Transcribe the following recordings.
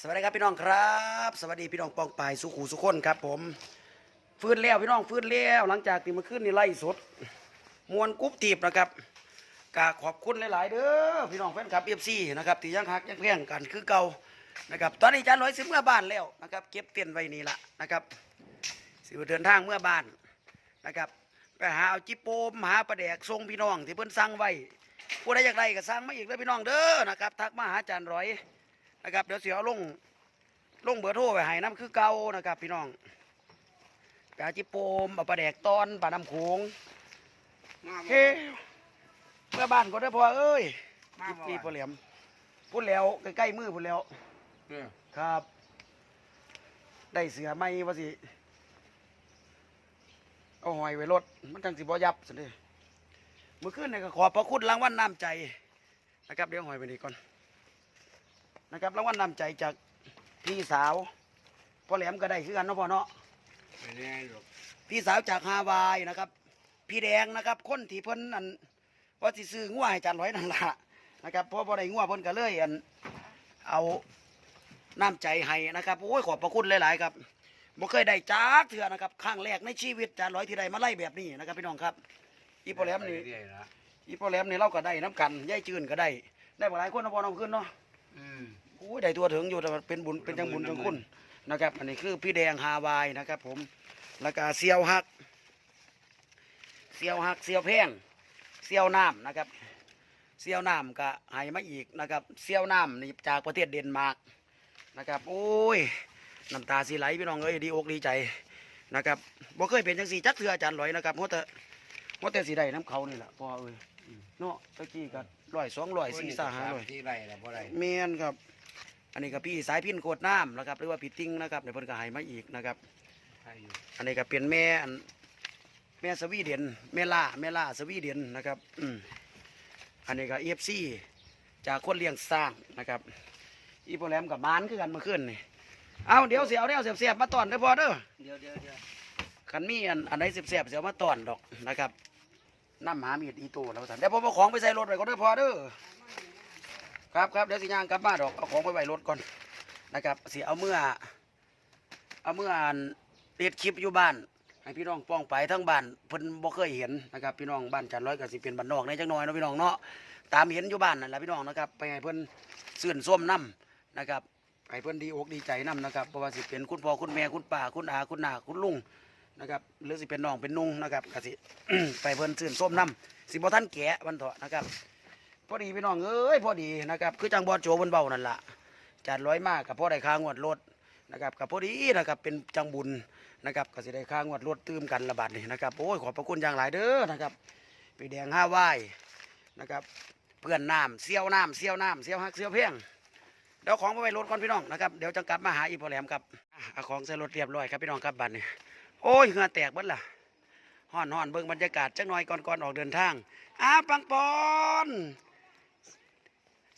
สวัสดีครับพี่น้องครับ สวัสดีพี่น้องปองปายสุขูสุขคนครับผมฟื้นแล้วพี่น้องฟื้นแล้วหลังจากที่มื่อคืนนี่ไล่สดมวนกรุ๊ปทีบนะครับกาขอบคุณหลาย ๆ เด้อพี่น้องแฟนคลับเอฟซีนะครับที่ยังฮักยังแพงกันคือเก่านะครับตอนนี้จานร้อยสิเมื่อบ้านแล้วนะครับเก็บเตียนไว้นี่ละนะครับสิเดินทางเมื่อบ้านนะครับไปหาเอาจิโปมหาประแดกทรงพี่น้องที่เพิ่นสั่งไว้ผู้ใดอยากได้ก็สั่งมาอีกเลยพี่น้องเด้อนะครับทักมาหาจานร้อย นะครับ เดี๋ยวเสียลงลงเบอร์โทรไปให้น้ำคือเก่านะครับ พี่น้องปลาจิโปมเอาปลาแดกตอนปลาน้ำโขงเฮ้เมื่อบ้านก็ได้อพอเอ้ยมายิบบ่ปีวะพอเหลี่ยมพูดแล้วใกล้ๆมือพูดแล้วเนี่ยครับ ได้เสือไหมว่าสิเอาหอยไว้รถมันจังสิบ่ยับสิเด้เมื่อคืนเนี่ยก็ขอบพระคุณรางวัลน้ำใจนะครับเดี๋ยวหอยไปนี่ก่อน นะครับรางวัลนำใจจากพี่สาวพ่อแหลมก็ได้คือกันเนาะพ่อเนาะไม่แน่หรอกพี่สาวจากฮาวายนะครับ พี่แดงนะครับ คนที่เพิ่นอันว่าสิซื้องัวให้จานร้อยนั่นละนะครับเพราะบ่ได้งัวเพิ่นก็เลยอันเอาน้ำใจให้นะครับโอ้ยขอบพระคุณหลาย ๆ ครับบ่เคยได้จักเถื่อนะครับครั้งแรกในชีวิตจานร้อยที่ได้มาไล่แบบนี้นะครับพี่น้องครับ อีพ่อแหลมนี่เรื่อยๆนะอีพ่อแหลมนี่เราก็ได้น้ำกันยายจืนก็ได้ ได้บ่หลายคนเนาะพ่อน้องขึ้นเนาะอืม โอ้ยได้ตัวถึงอยู่แต่ว่าเป็นบุญเป็นจังบุญจังคุณนะครับ อันนี้คือพี่แดงฮาวายนะครับ ผมแล้วก็เซียวฮักเซียวฮักเซียวแพงเซียวน้ำนะครับเซียวน้ำก็ให้มาอีกนะครับเซียวน้ำนี่จากประเทศเดนมาร์กนะครับ โอ้ยน้ำตาสีไหลพี่น้องเอ้ยดีอกดีใจนะครับบ่เคยเป็นจังสีจักเถื่ออาจารย์ลอยนะครับเพราะแต่เพราะแต่สีได้น้ำเขานี่แหละพ่อเอ้ย เนาะตะกี้ก็ร้อยสองร้อยสี่สามห้าร้อยที่ไรแล้วบ่ไรเมียนครับ อันนี้ก็พี่สายพินโคดน้ำนะครับหรือว่าพี่ติ้งนะครับในเพิ่นก็ให้มาอีกนะครับใช่อยู่อันนี้ก็เป็นแม่อันแม่สวีเดนแม่ล่าแม่ล่าสวีเดนนะครับอืมอันนี้ก็เอฟซีจากคนเลี้ยงสร้างนะครับ อีโปรแรมกับมานคือกันเมื่อคืนนี่เอาเดี๋ยวเสียวเดี๋ยวเสียบเสียบมาตอนเด้อพอเด้อเดี๋ยวเดี๋ยวเดี๋ยวคันมีอันอันไหนเสียบเสียบเสียวมาตอนดอกนะครับ น้ำหามีดอีโต้แล้วสันเดี๋ยวผมเอาของไปใส่รถไว้ก่อนเด้อพอเด้อครับครับเดี๋ยวสิย่างกลับมาดอกเอาของไปไว้รถก่อนนะครับสิเอาเมื่อ เอาเมื่ออ่านเด็ดคลิปอยู่บ้านให้พี่น้องป้องไปทั้งบ้านเพิ่นบ่เคยเห็นนะครับพี่น้องบ้านจันร้อยก็สิเป็นบ้านนอกในจังน้อยเนาะพี่น้องเนาะตามเห็นอยู่บ้านนั่นแหละพี่น้องนะครับไปให้เพิ่นสื่นส้มน้ำนะครับให้เพิ่นดีอกดีใจน้ำนะครับเพราะว่าสิเป็นคุณพ่อคุณแม่คุณป้าคุณอาคุณนาคุณลุง นะครับหรือสิเป็นน้องเป็นนุ่งนะครับกสิ ไปเพิ่นสื่นส้มน้ำสิบ่ท่านแกะวันเถาะนะครับ พอดีพี่น้องเอ้ยพอดีนะครับ คือจังบอดโจบนเบานั่นล่ะจัดร้อยมากกับพ่อได้ค่างวดรถนะครับกับพอดีนะครับเป็นจังบุญนะครับก็สิได้ค่างวดรถตื้มกันระบาดนี่นะครับโอ้ยขอบพระคุณอย่างหลายเด้อนะครับพี่แดงห้าไหวายนะครับ เพื่อนน้ำเซี่ยวน้ำเซี่ยวน้ำเซี่ยวฮักเซี่ยวเพียงเดี๋ยวของไปรถก่อนพี่น้องนะครับเดี๋ยวจะกลับมาหาอีพอแหลมครับอะเอาของใส่รถเรียบร้อยครับพี่น้องครับบัดนี้โอ้ยเหงื่อแตกบิดล่ะห่อนห่อนเบิ่งบรรยากาศจักหน่อยก่อนก่อนออกเดินทางอ้าปังปอน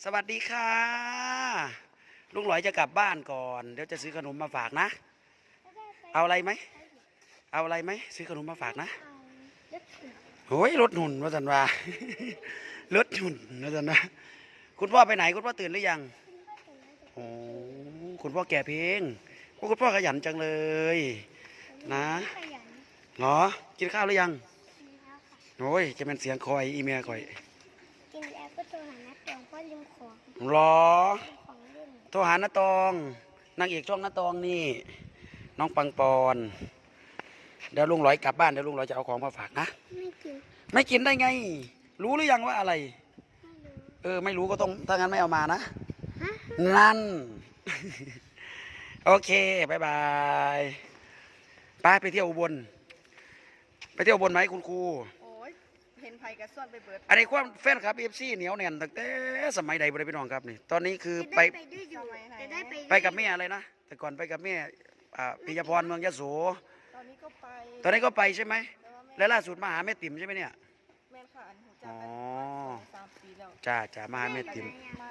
สวัสดีค่ะ ลุงหลอยจะกลับบ้านก่อน เดี๋ยวจะซื้อขนมมาฝากนะ เอาอะไรไหม เอาอะไรไหม ซื้อขนมมาฝากนะโอ้ยรถหนุนว่าสันวารถหนุนว่าสันวาคุณพ่อไปไหนคุณพ่อตื่นหรือยังโอ้คุณพ่อแก่เพลงคุณพ่อขยันจังเลย นะขยันเหรอ กินข้าวหรือยังกินแล้วค่ะโอ้ยจะเป็นเสียงคอยอีเมียคอยกินแล้วก็โทรหานัดตองเพราะลืมของลืมเหรอของเล่นโทรหาน้าตองนางเอกช่องน้าตองนี่ น้องปังปอนเดี๋ยวลุงร้อยกลับบ้านเดี๋ยวลุงร้อยจะเอาของมาฝากนะไม่กินไม่กินได้ไง รู้หรือยังว่าอะไรไม่รู้เออไม่รู้ก็ต้องถ้างั้นไม่เอามานะฮะนั่น โอเคบายบาย ไปไปเที่ยวอุบล ไปเที่ยวอุบลไหมคุณครู โอ้ยเห็นไผกระส่วนไปเบิดอันนี้ความแฟนครับเอฟซีเหนียวแน่นตั้งแต่สมัยใดบ่ได้พี่น้องครับนี่ ตอนนี้คือจะไปได้ไปด้วยอยู่จะได้ไปไปกับแม่อะไรนะ แต่ก่อนไปกับแม่อ่าปิยพรเมืองยโส ตอนนี้ก็ไปตอนนี้ก็ไปใช่ไหม แต่ว่าแม่และล่าสุดมาหาแม่ติ๋มใช่ไหมเนี่ย แม่นค่ะอันหูจัอ๋กอกันสองสามปีแล้วจ้าจ้ามาหาแม่ติ๋ม มา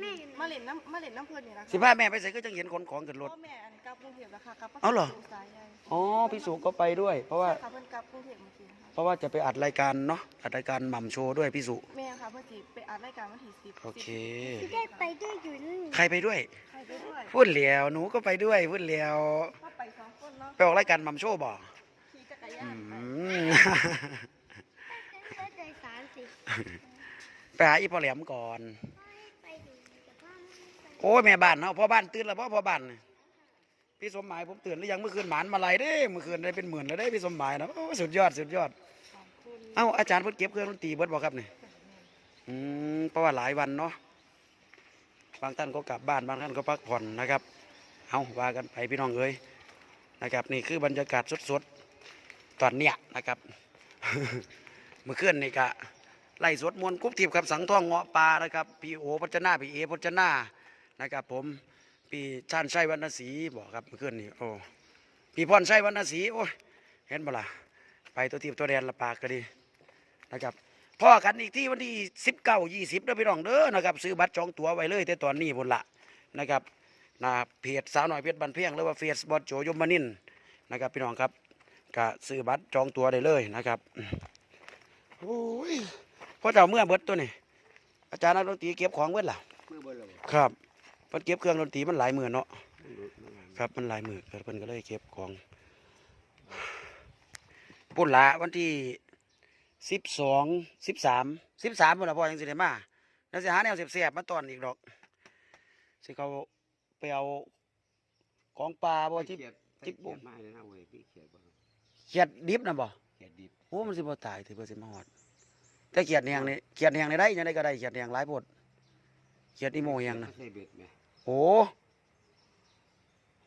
แม่อยู่ไหนมาเล่นน้ำมาเล่นน้ำเพลินนี่แหละค่ะสิพาแม่ไปใส่ก็จังเห็นขนของขึ้นรถ พ่อแม่อันกลับกรุงเทพแล้วค่ะกลับเอาเหรอ สู่สายใยอ๋อพี่สุก็ไปด้วย เพราะว่า ใช่ค่ะเพิ่นกลับกรุงเทพเมื่อกี้ค่ะเพราะว่าจะไปอัดรายการเนาะอัดรายการหม่ำโชว์ด้วยพี่สุ แม่ค่ะเพิ่นสิไปอัดรายการวันที่สิบโอเคจะได้ไปด้วยอยู่นู่นใครไปด้วย ใครไปด้วยพูดเหลียวหนูก็ไปด้วยพูดเหลียวก็ไปสองคนเนาะไปออกรายการมัมโชว์บ่ขี่จักรยาอืนไปมก็ใจสารสิไปหาอีพ่อแหลมก่อน ไปดูแต่ว่าไป โอ้ยแม่บ้านเนาะพ่อบ้านตื่นแล้วพ่อพ่อบ้านนี่พี่สมหมายผมตื่นหรือยังเมื่อคืนหมานมาไลายเด้เมื่อคืนได้เป็นหมื่นแล้วได้พี่สมหมายนะโอ้สุดยอดสุดยอด เอ้าอาจารย์เพิ่นเก็บเครื่องดนตรีเบิดบ่ครับเนี่อืมเพราะว่าหลายวันเนาะบางท่านก็กลับบ้านบางท่านก็พักผ่อนนะครับ เอาว่ากันไปพี่น้องเอ้ยนะครับ นี่คือบรรยากาศสดๆตอนเนี้ยนะครับเมื่อคืนนี่กะไล่สดมวนต์กุ๊บทิพย์ครับสังท่องเงาะปลานะครับพี่โอพัชนาพี่เอพัชนา นะครับ ผมพี่ชานชัยวรรณศรีบอกครับเมื่อคืนนี่โอ้พี่พรชัยวรรณศรีโอ้ยเห็นบ่ล่ะไปตัวทีบตัวแดนละปากก็ดีนะครับพ่อกันอีกที่วันที่สิบเก้ายี่สิบเด้อพี่น้องเด้อนะครับซื้อบัตรจองตั๋วไว้เลยแต่ตอนนี้พุ่นละนะครับนะเพจสาวหน่อยเพชรบันเพียงหรือว่าเฟซบอสโจยมนินทร์นะครับพี่น้องครับก็ซื้อบัตรจองตั๋วได้เลยนะครับโอ้ยพ่อเจ้าเมื่อเบิดตัวนี่อาจารย์นักดนตรีเก็บของเบิดล่ะมือเบิ่เลยครับ เพิ่นเก็บเครื่องดนตรีมันหลายหมื่นเนาะมันหลุดมันหลุดครับมันหลายมือเพิ่นก็เลยเก็บของปุ่นละวันที่สิบสองสิบสามสิบสามปุ่นละพ่อยังสิได้มาแล้วสิหาแนวเสียบๆมาตอนอีกดอกสิเขาไปเอาของปลาบ่ที่เขียดจิ๊บบุ๋มเขียดมาเลยนะเว้ยพี่เขียดบ่เขียดดิบนะบ่เขียดดิบโอ้มันสิบ่ตายถือว่าสิมาฮอดแต่เขียดแหงนี่เขียดแหงนี่ได้ยังไดก็ได้เขียดแหงหลายโพดเขียดอีโมแหงนะใส่เบ็ดไหม โอ้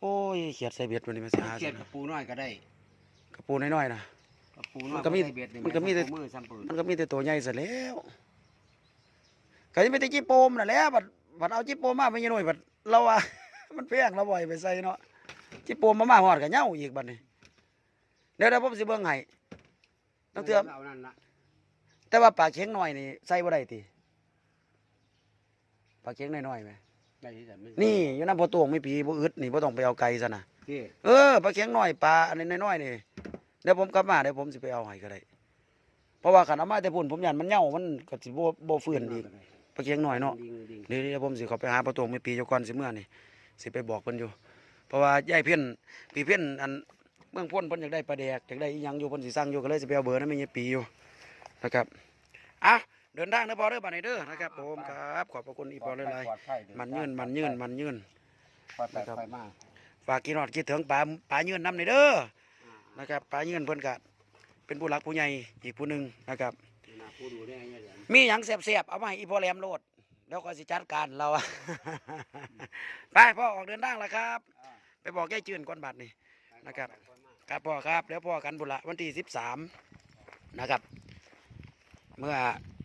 โอ้ยเขียดใส่เบ็ดวันนี้มันสิหาเขีสิยดกับปูน้อยก็ได้กระปูน้อยๆนะกับปูน้อยมันก็มีใส่เบ็ดนี่มันก็มีแต่มือซ้ำปืนมันก็มีแต่ตัวใหญ่ซะแล้วก็จะมีแต่จิโปมน่ะแหล้วบัดบัดเอาจิโปมมาไม่ยังหน่อยบัดเราว่ามันแพงเราบ่อยไปใส่เนาะจิโปมมามาหอดกับเหย้าอีกบัดนี้เดี๋ยวเดี๋ยวผมสิเบิ่งให้ต้องเตือเอานั่นละแต่ว่าปลาเข็งน้อยนี่ใส่บ่ได้ติปลาเข็งน้อยๆไหม ได้ที่สันไม่นี่อยู่น้ำพอตวงไม่ปีบ่อึดนี่บ่ต้องไปเอาไกลซะนะที่เออปลาเข็งน้อยปลาอันนี้น้อยๆนี่เดี๋ยวผมกลับมาเดี๋ยวผมสิไปเอาให้ก็ได้เพราะว่าขันเอามาแต่พุ่นผมยันมันเหย้ามันก็สิบ่บ่ฟื้นอีกปลาเข็งน้อยเนาะ ดิงดิงเดี๋ยวเดี๋ยวผมสิเขาไปหาประตูไม่ปีเจ้าก่อนสิเมื่อนี่สิไปบอกเพิ่นอยู่ เพราะว่ายายเพี้ยนพี่เพี้ยนอันเมืองพ้นเพิ่นอยากได้ปลาแดกอยากได้อีหยังอยู่เพิ่นสิสั่งอยู่ก็เลยสิไปเอาเบอร์นั้นไม่ยายปีอยู่นะครับอะ เดินทางเด้อพอเด้อบัดนี้เด้อนะครับผมครับ ขอบพระคุณอีพอหลายปลอดภัยเด้อๆมันยืนมันยืนมันยืนปลอดภัยไปมากฝากกินฮอดคิดถึงปลาปลายืนนำนี่เด้อนะครับปลายืนเพิ่นก็เป็นผู้หลักผู้ใหญ่อีกผู้หนึงนะครับนะผู้ดูได้ไงเนี่ยมีหยังแซ่บๆเอามาให้อีพ่อแหลมโลดแล้วก็สิจัดการเราไปพ่อออกเดินทางแล้วครับ ไปบอกยายจืนก่อนบัดนี่นะครับครับพ่อครับแล้วพ่อกันบุระวันที่สิบสามนะครับ เมื่อ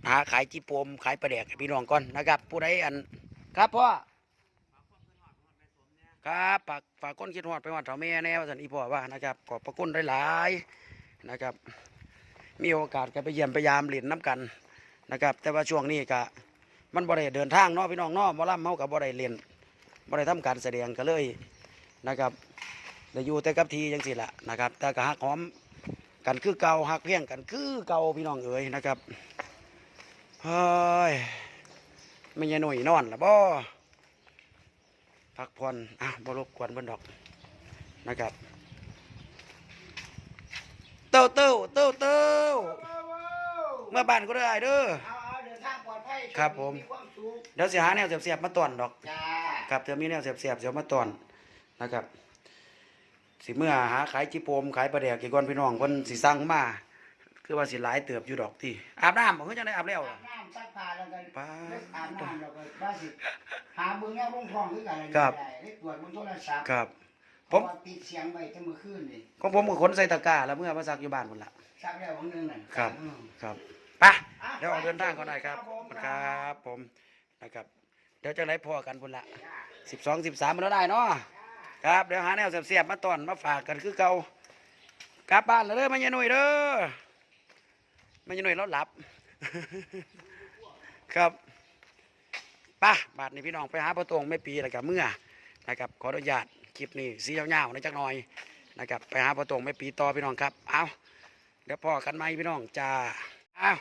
หาขายจีโปมขายปลาแดกให้พี่น้องก่อนนะครับ ผู้ใดอันครับพ่อครับฝากฝากก้นคิดฮอดไปฮอดเถาแม่แน่ว่าสันอีพ่อว่านะครับขอบพระคุณหลายๆนะครับ มีโอกาสก็ไปเยี่ยมไปยามเหรียญน้ำกันนะครับ แต่ว่าช่วงนี้ก็มันบ่ได้เดินทางเนาะพี่น้องเนาะหมอลำเฮากับบ่ได้เรียนบ่ได้ทำการแสดงก็เลยนะครับได้อยู่แต่กับทีจังสิละนะครับ แต่ก็หักหอม กันคือเก่าหักเพียงกันคือเก่าพี่น้องเอ๋ยนะครับเฮ้ยไม่ยหนุ่ยนอนละบ่พักผ่อนอะบ่รบกวนเพิ่นดอกนะครับ เต้าเต้าเต้าเต้าเมื่อบ้านก็ได้เด้อเอาเอาเดินทางปลอดภัยครับผมความสุขเดี๋ยวสิหาแนวเสียบๆมาตอนดอกจ้าครับเดี๋ยวมีแนวเสียบๆเสียบมาตอนนะครับ สิเมื่อหาขายจิโปมขายปลาแดกกี่ก้อนพี่น้องเพิ่นสิสั่งมาคือว่าสิหลายเติบอยู่ดอกที่อาบน้ำบ่คือจังได๋อาบแล้วอาล่ะบน้ำซักผ้าแล้วก็ป๊าดอาบน้ำแล้วก็ว่าสิหาเบิ่งแนวลงท้องคือกันครับได้ได้ตรวจบนโทรศัพท์ครับเพราะว่าปิดเสียงไว้แต่เมื่อคืนนี่ของผมก็ขนใส่ตะกร้าแล้วเมื่อมาซักอยู่บ้านพุ่นล่ะซักแล้วของนึงนั่นครับอืมครับไปเดี๋ยวออกเดินทางก่อนหน่อยครับครับผมนะครับเดี๋ยวจังไดพอกันพุ่นละ12 13มันแล้วได้เนาะ ครับเดี๋ยวหาแนวเสียบๆมาตอนมาฝากกันคือเก่ากลับบ้านแล้วเด้อมันยนุ่ยเด้อมันยนุ่ยเราหลับ ครับป่ะบาทนี้พี่น้องไปหาประตงไม่ปีแล้วกับเมื่อนะครับขออนุญาตคลิปนี้สียาๆนะจักหน่อยนะครับไปหาประตงไม่ปีต่อพี่น้องครับเอาเดี๋ยวพอกันไหมพี่น้องจ้าเอา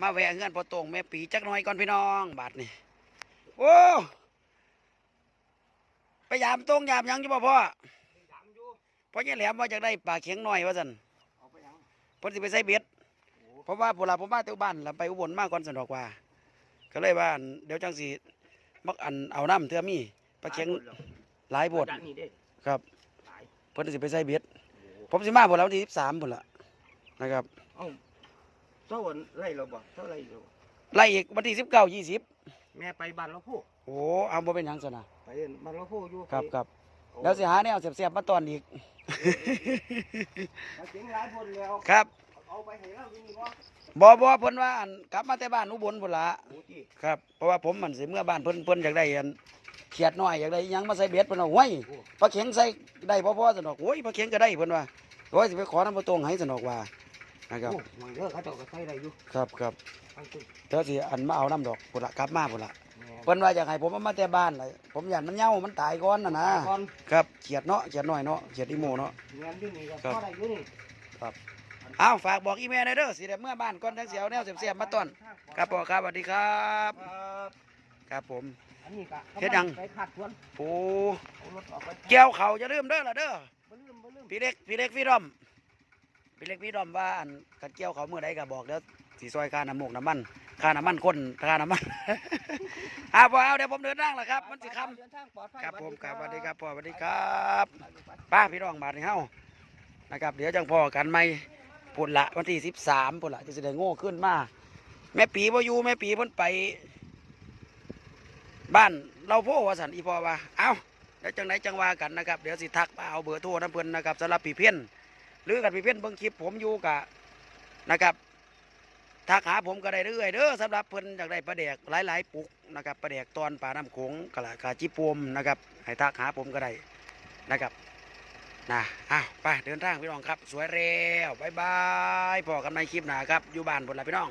มาแวะเงื่อนประตงแม่ปีจักหน่อยก่อนพี่น้อง บาทนี้โอ้ ไปไปยามตรงยามหยังอยู่บ่พ่อพ่อเนี่ยแหลมว่าจะได้ปลาเข็งหน่อยว่าสันเอาไปยังเพิ่นสิไปใส่เบ็ดเพราะว่าพวกเราผมมาเที่ยวบ้านแล้วไปอุบลมาก่อนสนดอกว่า ก็เลยว่าอั่นเดี๋ยวจังสิมักอันเอาน้ำเทื่อมีปลาเข็งหลายโบดจากนี่เด้ครับหลายเพิ่นสิไปใส่เบ็ดผมสิมาพุ่นแล้ววันที่13พุ่นละนะครับเอ้าเท่าวันไล่เราบ่เท่าไรเราไล่อีกวันที่19 20 แม่ไปบ้านเราพูโอ้เอาบ่เป็นหยังซะนะไปบ้านเราพูอยู่ครับครับเอาแล้วสิหาแนวเสียบๆมาตอนอีกเอาเสียงหลายคนแล้วครับเอาไปให้เราอยู่นี่บ่บ่บ่เพิ่นว่าอันกลับมาแต่บ้านอุบลพุ่นละโอ้ที่ครับเพราะว่าผมมันสิเมื่อบ้านเพิ่นเพิ่นอยากได้อันเขียดน้อยอยากได้อิหยังมาใส่เบ็ดเพิ่นว่าโอ้ยปลาเข็งใส่ได้พอๆสนอกโอ้ยปลาเข็งก็ได้เพิ่นว่าโอ้ยสิไปขอน้ำบ่ตรงให้สนอกว่า นะครับโอ้หน่อยเด้อเขาเจ้าก็ใส่ได้อยู่ครับครับทั้งคุณเดี๋ยวสิอันมาเอาน้ำดอกพุ่นละกลับมาพุ่นละแม่เพิ่นว่าอยากให้ผมเอามาแต่บ้านเลยผมอยากมันเหงามันตายก่อนน่ะนะก่อนครับเขียดเนาะเขียดน้อยเนาะเขียดอีโมเนาะ เงินอยู่นี่ก็ครับพอได้อยู่นี่อ้าวฝากบอกอีเมลหน่อยเด้อสิได้เมื่อบ้านก่อนจังสิเอาแนวเสียบๆมาต้อนครับพ่อครับสวัสดีครับครับครับผม อันนี้ก็เฮ็ดหยัง ไปขัดสวนโอ้เอารถออกไปเกี่ยวเขาจะลืมเด้อล่ะเด้อบ่ลืมบ่ลืม พี่เล็กพี่เล็กพี่ดอม พี่เล็กพี่ดอมว่าอันกัดเกี่ยวเขาเมื่อใดก็บอกเดี๋ยวสีซอยค่าน้ำมูกน้ำมันค่าน้ำมันคนค่าน้ำมัน อ่าพอเอาเดี๋ยวผมเดินทางแล้วครับ มันสิคเดินทางปลอดภัยำครับผมครับสสวัวัสสดีดีคครัรับบพ่อสวัสดีครับป้าพี่น้องบาทนี่เฮานะครับ เดี๋ยวจังพอกันไหมปุ่นละวันที่สิบสามปุ่นละจะแสไดงโง่ขึ้นมา แม่ปีบ่อยู่แม่ปีเพิ่นไป บ้านเราโพว่าสันอีพอว่า เอาเดี๋ยวจังไหนจังว่ากันนะครับ เดี๋ยวสิทักมาเอาเบอร์โทรน้ำเพิ่นนะครับสำหรับปีเพี้ยน หรือกันปีเพี้ยนเบิ่งคลิปผมอยู่กะนะครับทักหาผมก็ได้เรื่อยเด้อสำหรับเพิ่นอยากได้ปลาแดกหลายๆปุกนะครับปลาแดกตอนปลาน้ำโขงกะละกาจิปวมนะครับให้ทักหาผมก็ได้นะครับนะอ้าวไปเดินทางพี่น้องครับ สวยเร็วบายบายพอกันในคลิปหน้าครับอยู่บ้านบนละพี่น้อง